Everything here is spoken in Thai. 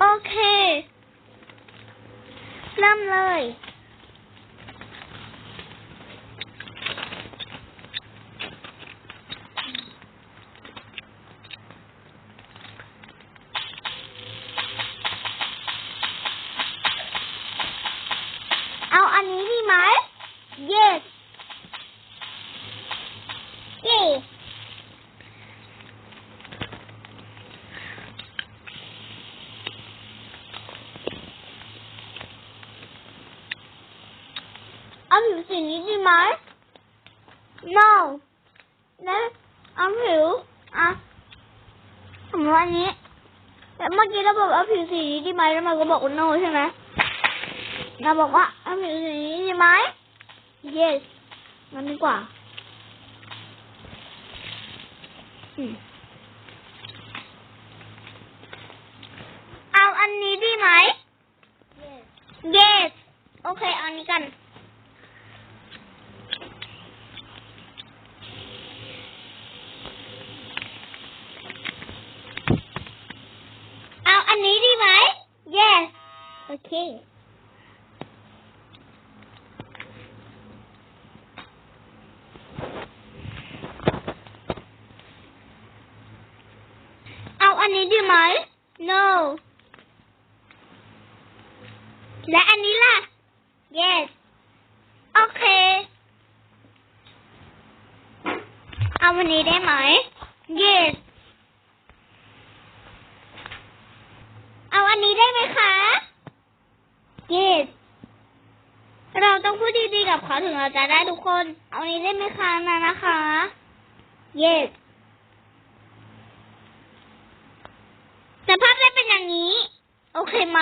โอเค เริ่มเลย เอาอันนี้ดีไหม yes เอาผิวสีนี้ดีไหม no แล้วเอาผิวอะสมมติอันนี้แต่เมื่อกี้เราบอกเอาผิวสีนี้ดีไหมแล้วมันก็บอกว่า no ใช่ไหมเราบอกว่าเอาผิวสีนี้ดีไหม yes มันดีกว่าอืมเอาอันนี้ดีไหม yes โอเค เอาอันนี้กัน เอาอันนี้ดีไหม yes โอ เค เอาอันนี้ดีไหม no และอันนี้ล่ะ yes โอเค เอาวันนี้ได้ไหม yes เอาอันนี้ได้ไหมคะ yes เราต้องพูดดีๆกับเขาถึงเราจะได้ทุกคน เอานี้ได้ไหมคะนะนะคะ yes สภาพได้เป็นอย่างนี้ โอเคไหม